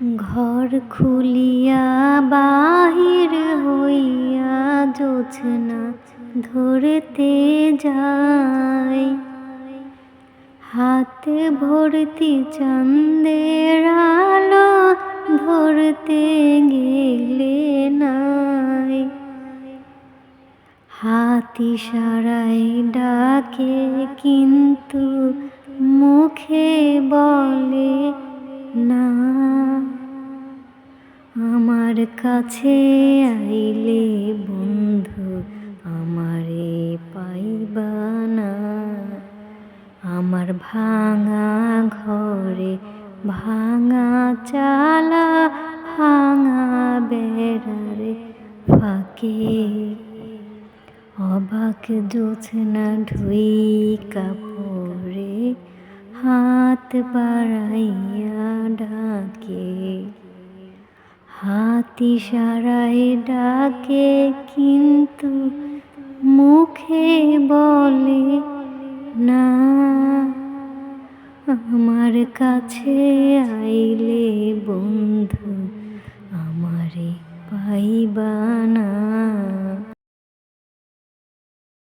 ঘর খুলিয়া বাহির হইয়া জোছনা ধরতে যাই হাতে ভর্তি চন্দের আলো ধরতে গেলে নাই। হাতি সারাই ডাকে কিন্তু মুখে বলে আমার কাছে আইলে বন্ধু, আমারে পাইবা না। আমার ভাঙা ঘরে ভাঙা চালা, ভাঙা বেড়ারে ফাঁকে। অবাক জোছনা ঢুই কাপড়ে হাত বাড়াইয়া হাতি সারাই ডাকে কিন্তু মুখে বলে না। আমার কাছে আইলে বন্ধু আমারে পাইবা না।